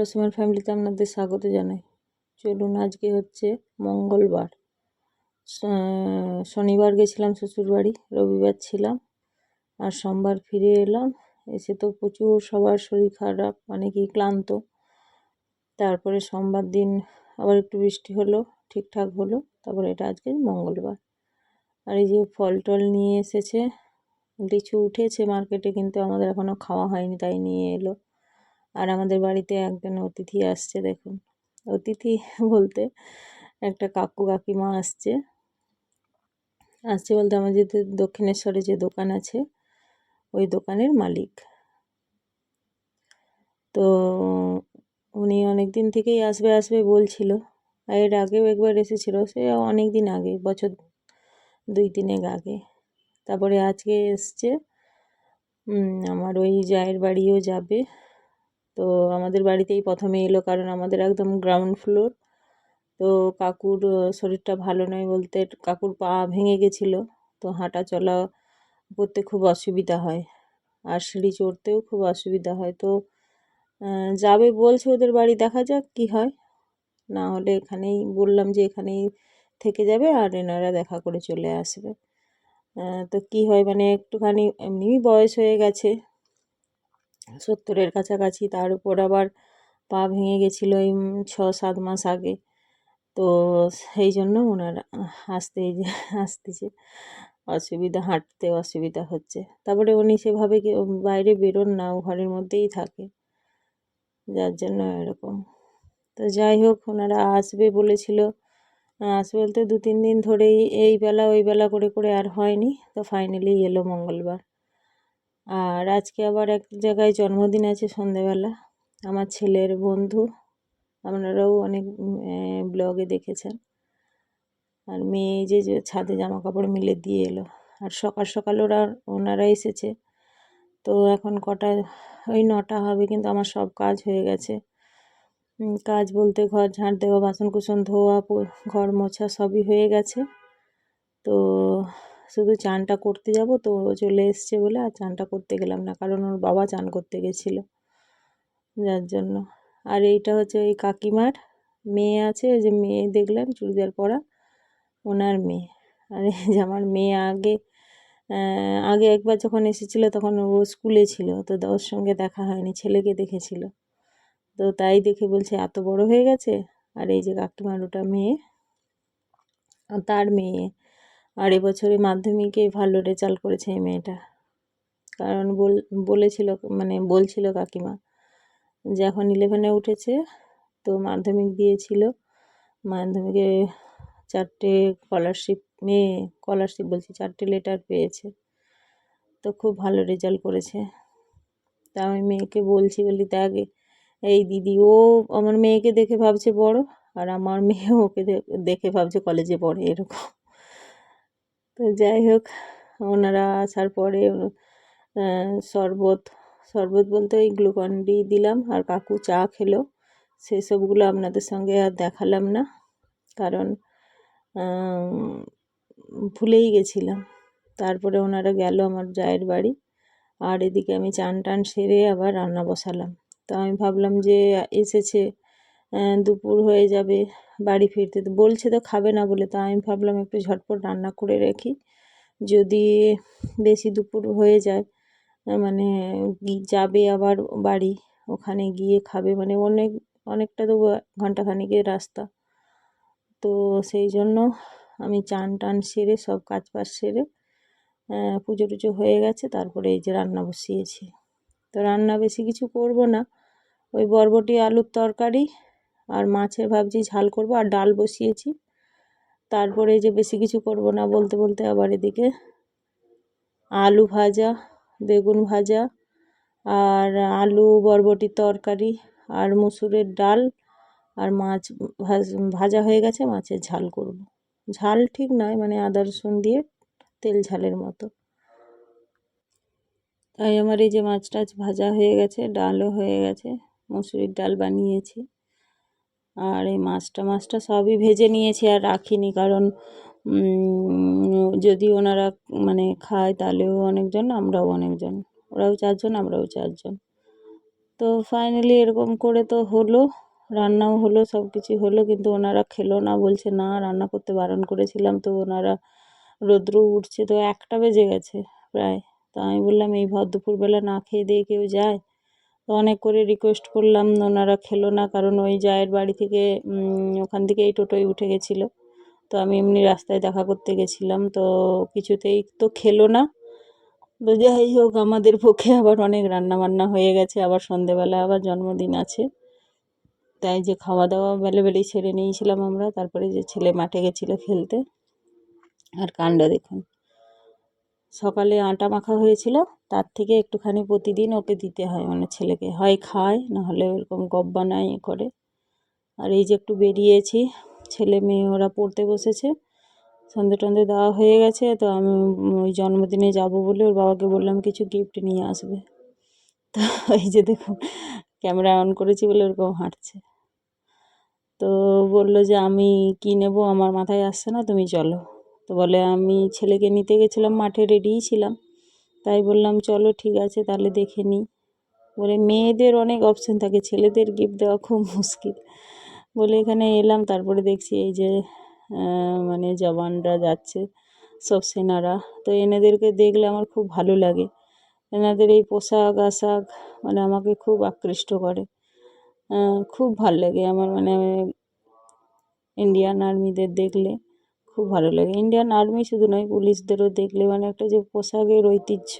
রসিমার ফ্যামিলিতে আপনাদের স্বাগত জানাই। চলুন আজকে হচ্ছে মঙ্গলবার। শনিবার গেছিলাম শ্বশুরবাড়ি, রবিবার ছিলাম, আর সোমবার ফিরে এলাম। এসে তো প্রচুর সবার শরীর খারাপ মানে কি ক্লান্ত। তারপরে সোমবার দিন আবার একটু বৃষ্টি হলো, ঠিকঠাক হলো, তারপরে এটা আজকে মঙ্গলবার। আর এই যে ফল টল নিয়ে এসেছে, লিচু উঠেছে মার্কেটে, কিন্তু আমাদের এখনও খাওয়া হয়নি, তাই নিয়ে এলো। আর আমাদের বাড়িতে একজন অতিথি আসছে দেখুন। অতিথি বলতে একটা কাকু কাকিমা আসছে। আসছে বলতে আমার যে দক্ষিণেশ্বরে যে দোকান আছে, ওই দোকানের মালিক। তো উনি অনেক দিন থেকেই আসবে আসবে বলছিল। এর আগেও একবার এসেছিল, সে অনেক দিন আগে, বছর দুই তিনেক আগে। তারপরে আজকে এসছে আমার ওই জায়ের বাড়িও যাবে। তো আমাদের বাড়িতেই প্রথমে এলো কারণ আমাদের একদম গ্রাউন্ড ফ্লোর তো কাকুর শরীরটা ভালো নয় বলতে কাকুর পা ভেঙে গেছিল। তো হাঁটা চলা করতে খুব অসুবিধা হয়। আর সিঁড়ি চড়তেও খুব অসুবিধা হয়। তো যাবে বলছে ওদের বাড়ি, দেখা যাক কি হয়। না হলে এখানেই, বললাম যে এখানেই থেকে যাবে আর এনারা দেখা করে চলে আসবে। তো কি হয় মানে একটুখানি এমনিই বয়স হয়ে গেছে। সত্তরের কাছাকাছি। তার উপর আবার পা ভেঙে গেছিল এই ছ সাত মাস আগে। তো সেই জন্য ওনারা আসতে আসতেছে। অসুবিধা, হাঁটতে অসুবিধা হচ্ছে। তারপরে উনি সেভাবে বাইরে বেরোন না ঘরের মধ্যেই থাকে। যার জন্য এরকম। তো যাই হোক, ওনারা আসবে বলেছিল। আসবে বলতে দু তিন দিন ধরেই এই বেলা, ওই বেলা করে করে আর হয়নি। তো ফাইনালি এলো মঙ্গলবার। আর আজকে আবার এক জায়গায় জন্মদিন আছে সন্ধেবেলা। আমার ছেলের বন্ধু, আপনারাও অনেক ব্লগে দেখেছেন। আর মেয়ে যে ছাদে জামা কাপড় মিলে দিয়ে এলো। আর সকাল সকাল ওরা, ওনারা এসেছে। তো এখন কটা, ওই নটা হবে কিন্তু আমার সব কাজ হয়ে গেছে। কাজ বলতে ঘর ঝাঁট দেওয়া বাসন কুসন ধোয়া ঘর মোছা সবই হয়ে গেছে। তো শুধু চানটা করতে যাব তো চলে এসছে বলে আর চানটা করতে গেলাম না, কারণ ওর বাবা চান করতে গেছিল। যার জন্য। আর এইটা হচ্ছে ওই কাকিমার মেয়ে আছে যে মেয়ে দেখলেন চুড়িদার পরা, ওনার মেয়ে। আর, যে আমার মেয়ে আগে আগে একবার যখন এসেছিল তখন ও স্কুলে ছিল, তো ওর সঙ্গে দেখা হয়নি, ছেলেকে দেখেছিল। তো তাই দেখে বলছে, এত বড় হয়ে গেছে? আর এই যে কাকিমার ওটা মেয়ে, তার মেয়ে। আর এবছরে মাধ্যমিকে ভালো রেজাল্ট করেছে এই মেয়েটা। কারণ বল, বলেছিল মানে বলছিল কাকিমা যে এখন ইলেভেনে উঠেছে, তো মাধ্যমিক দিয়েছিল। মাধ্যমিকে চারটে স্কলারশিপ মেয়ে স্কলারশিপ বলছি, চারটে লেটার পেয়েছে। তো খুব ভালো রেজাল্ট করেছে। তা আমি মেয়েকে বলছি, বলি দেখ, এই দিদি, ও আমার মেয়েকে দেখে ভাবছে বড়, আর আমার মেয়ে ওকে দেখে ভাবছে কলেজে পড়ে, এরকম। যাই হোক, ওনারা আসার পরে শরবত শরবত বলতে ওই গ্লুকন ডি দিলাম আর কাকু চা খেলো। সেসবগুলো আপনাদের সঙ্গে আর দেখালাম না, কারণ ভুলেই গেছিলাম। তারপরে ওনারা গেল আমার জায়ের বাড়ি আর এদিকে আমি চান টান সেরে আবার রান্না বসালাম। তো আমি ভাবলাম যে, এসেছে দুপুর হয়ে যাবে, বাড়ি ফিরতে। তো বলছে তো খাবে না বলে, তো আমি ভাবলাম একটু ঝটপট রান্না করে রাখি। যদি বেশি দুপুর হয়ে যায় মানে যাবে আবার বাড়ি, ওখানে গিয়ে খাবে। মানে অনেক, অনেকটা তো ঘণ্টা খানিকের রাস্তা। তো সেই জন্য আমি চান টান সেরে, সব কাজ বাজ সেরে পুজো টুজো হয়ে গেছে, তারপরে এই যে রান্না বসিয়েছি। তো রান্না বেশি কিছু করব না। ওই বরবটি, আলুর তরকারি আর মাছের ভাবছি ঝাল করব আর ডাল বসিয়েছি। তারপরে যে বেশি কিছু করব না বলতে বলতে আবার এদিকে আলু ভাজা, বেগুন ভাজা আর আলু বরবটির তরকারি আর মুসুরের ডাল আর মাছ ভাজ- হয়ে গেছে, মাছের ঝাল করব। ঝাল ঠিক নয় মানে আদা রসুন দিয়ে তেল ঝালের মতো। তাই আমার এই যে মাছ টাছ ভাজা হয়ে গেছে, ডালও হয়ে গেছে, মুসুরির ডাল বানিয়েছি। আর এই মাছটা মাছটা সবই ভেজে নিয়েছি আর রাখিনি কারণ যদি ওনারা মানে খায় তাহলেও অনেকজন, আমরাও অনেকজন। ওরাও চারজন, আমরাও চারজন। তো ফাইনালি এরকম করে তো হলো, রান্নাও হলো, সব কিছু হলো, কিন্তু ওনারা খেলো না, বলছে না, রান্না করতে বারণ করেছিলাম, তো ওনারা রৌদ্র উঠছে, তো একটা বেজে গেছে প্রায়। তো আমি বললাম, এই ভর দুপুরবেলা না খেয়ে দিয়ে কেউ যায়? অনেক করে রিকোয়েস্ট করলাম, ওনারা খেলো না, কারণ ওই জায়ের বাড়ি থেকে ওখান থেকে এই টোটোয় উঠে গেছিল। তো আমি এমনি রাস্তায় দেখা করতে গেছিলাম, তো কিছুতেই তো খেলো না। তো যাই হোক, আমাদের পক্ষে আবার অনেক রান্না বান্না হয়ে গেছে, আবার সন্ধেবেলা, আবার জন্মদিন আছে। তাই যে খাওয়া দাওয়া বেলেবেলেই ছেড়ে নিয়েছিলাম আমরা, তারপরে যে ছেলে মাঠে গেছিল খেলতে। আর কাণ্ড দেখুন। সকালে আটা মাখা হয়েছিল, তার থেকে একটুখানি প্রতিদিন ওকে দিতে হয় মানে ছেলেকে। হয় খায় নাহলে ওরকম গপ বানায় এ করে। আর এই যে একটু বেরিয়েছি, ছেলে মেয়ে ওরা পড়তে বসেছে। সন্ধে টন্ধে দেওয়া হয়ে গেছে, তো আমি ওই জন্মদিনে যাব বলে ওর বাবাকে বললাম কিছু গিফট নিয়ে আসবে। তো এই যে দেখুন ক্যামেরা অন করেছি বলে ওরকম হাঁটছে। তো বলল যে, আমি কী নেব? আমার মাথায় আসছে না, তুমি চলো। তো বলে, আমি ছেলেকে নিতে গেছিলাম, মাঠে রেডিই ছিলাম। তাই বললাম, চলো, ঠিক আছে, তাহলে দেখে নিই বলে, মেয়েদের অনেক অপশান থাকে, ছেলেদের গিফট দেওয়া খুব মুশকিল। বলে, এখানে এলাম, তারপরে দেখছি এই যে মানে জওয়ানরা যাচ্ছে, সব সেনারা। তো এনাদেরকে দেখলে আমার খুব ভালো লাগে। এনাদের এই পোশাক আশাক মানে আমাকে খুব আকৃষ্ট করে। খুব ভালো লাগে আমার মানে ইন্ডিয়ান আর্মিদের দেখলে। খুব ভালো লাগে। ইন্ডিয়ান আর্মি শুধু নয়, পুলিশদেরও দেখলে মানে একটা যে পোশাকের ঐতিহ্য,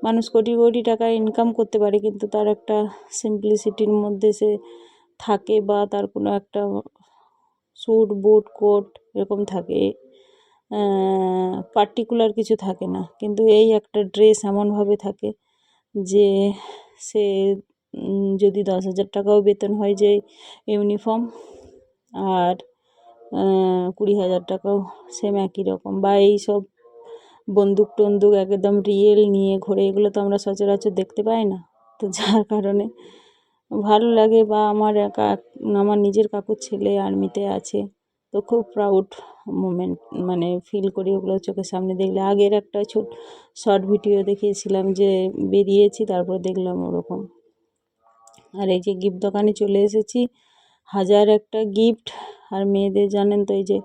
মানুষ কোটি কোটি টাকা ইনকাম করতে পারে, কিন্তু তার একটা সিম্পলিসিটির মধ্যে সে থাকে বা তার কোনো একটা স্যুট বুট কোট এরকম থাকে। পার্টিকুলার কিছু থাকে না। কিন্তু এই একটা ড্রেস এমনভাবে থাকে যে সে যদি দশ হাজার টাকাও বেতন হয় যে ইউনিফর্ম আর কুড়ি হাজার টাকাও সেম একই রকম। বা এই সব বন্দুক টন্দুক একদম রিয়েল নিয়ে ঘোরে এগুলো তো আমরা সচরাচর দেখতে পাই না। তো যার কারণে ভালো লাগে বা আমার একা, আমার নিজের কাকুর ছেলে আর্মিতে আছে, তো খুব প্রাউড মোমেন্ট মানে ফিল করি ওগুলো চোখের সামনে দেখলে। আগের একটা ছোট শর্ট ভিডিও দেখিয়েছিলাম যে বেরিয়েছি, তারপর দেখলাম ওরকম। আর এই যে গিফট দোকানে চলে এসেছি হাজার একটা গিফট আর মেয়েদের জানেন তো এই যে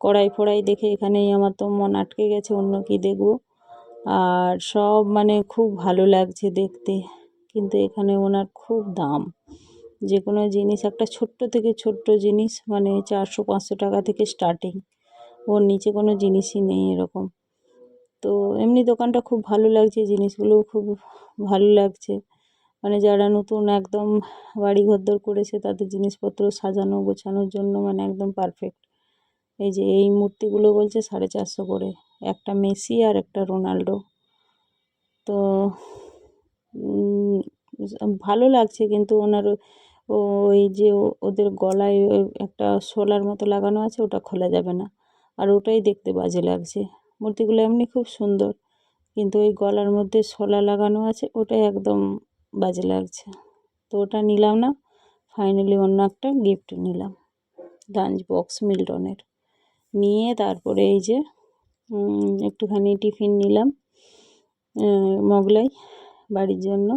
কড়াই ফড়াই দেখে এখানেই আমার তো মন আটকে গেছে, অন্য কি দেখব? আর সব মানে খুব ভালো লাগছে দেখতে। কিন্তু এখানে ওনার খুব দাম। যে কোনো জিনিস, একটা ছোট্ট থেকে ছোট্ট জিনিস মানে চারশো, পাঁচশো টাকা থেকে স্টার্টিং ওর নিচে কোনো জিনিসই নেই এরকম। তো এমনি দোকানটা খুব ভালো লাগছে, জিনিসগুলোও খুব ভালো লাগছে। মানে যারা নতুন একদম বাড়ি ঘরদোর করেছে তাদের জিনিসপত্র সাজানো, গোছানোর জন্য মানে একদম পারফেক্ট এই যে এই মূর্তিগুলো বলছে সাড়ে চারশো করে। একটা মেসি আর একটা রোনাল্ডো। তো ভালো লাগছে কিন্তু ওনার ওই যে ওদের গলায় একটা শোলার মতো লাগানো আছে, ওটা খোলা যাবে না। আর ওটাই দেখতে বাজে লাগছে। মূর্তিগুলো এমনি খুব সুন্দর। কিন্তু ওই গলার মধ্যে শোলা লাগানো আছে, ওটাই একদম বাজে লাগছে। তো ওটা নিলাম না। ফাইনালি অন্য একটা গিফট নিলাম। লাঞ্চ বক্স মিল্টনের নিয়ে তারপরে এই যে একটুখানি টিফিন নিলাম মোগলাই বাড়ির জন্য।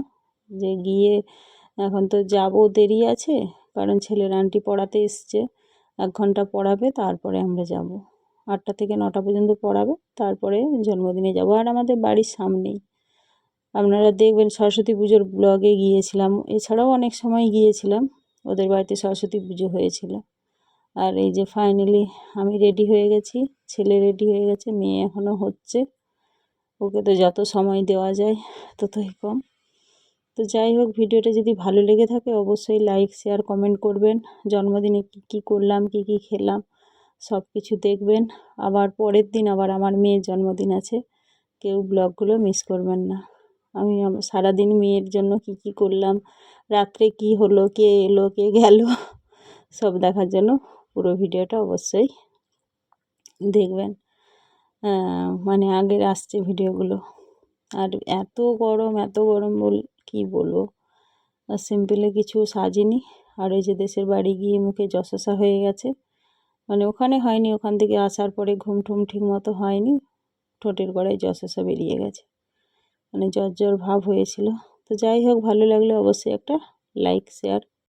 যে গিয়ে এখন তো যাব দেরি আছে, কারণ ছেলের আন্টি পড়াতে এসছে। এক ঘণ্টা পড়াবে, তারপরে আমরা যাব। আটটা থেকে নটা পর্যন্ত পড়াবে, তারপরে জন্মদিনে যাব। আর আমাদের বাড়ির সামনেই। আপনারা দেখবেন সরস্বতী পুজোর ব্লগে গিয়েছিলাম। এছাড়াও অনেক সময় গিয়েছিলাম। ওদের বাড়িতে সরস্বতী পুজো হয়েছিল। আর এই যে ফাইনালি আমি রেডি হয়ে গেছি। ছেলে রেডি হয়ে গেছে, মেয়ে এখনও হচ্ছে। ওকে তো যত সময় দেওয়া যায়, ততই কম। তো যাই হোক, ভিডিওটা যদি ভালো লেগে থাকে, অবশ্যই লাইক শেয়ার কমেন্ট করবেন। জন্মদিনে কী কী করলাম, কী কী খেলাম সব কিছু দেখবেন। আবার পরের দিন আবার আমার মেয়ের জন্মদিন আছে। কেউ ব্লগগুলো মিস করবেন না। আমি সারাদিন মেয়ের জন্য কী কী করলাম? রাত্রে কি হলো? কে এলো? কে গেল? সব দেখার জন্য পুরো ভিডিওটা অবশ্যই দেখবেন। মানে আগের আসছে ভিডিওগুলো। আর এত গরম এত গরম বল, কী বলব? সিম্পলে কিছু সাজিনি। আর ওই যে দেশের বাড়ি গিয়ে মুখে যশসা হয়ে গেছে। মানে ওখানে হয়নি, ওখান থেকে আসার পরে ঘুম ঠুম ঠিক মতো হয়নি। ঠোঁটের গড়ায় যশসা বেরিয়ে গেছে। মানে জ্বর ভাব হয়েছিল। তো যাই হোক ভালো লাগলে অবশ্যই একটা লাইক শেয়ার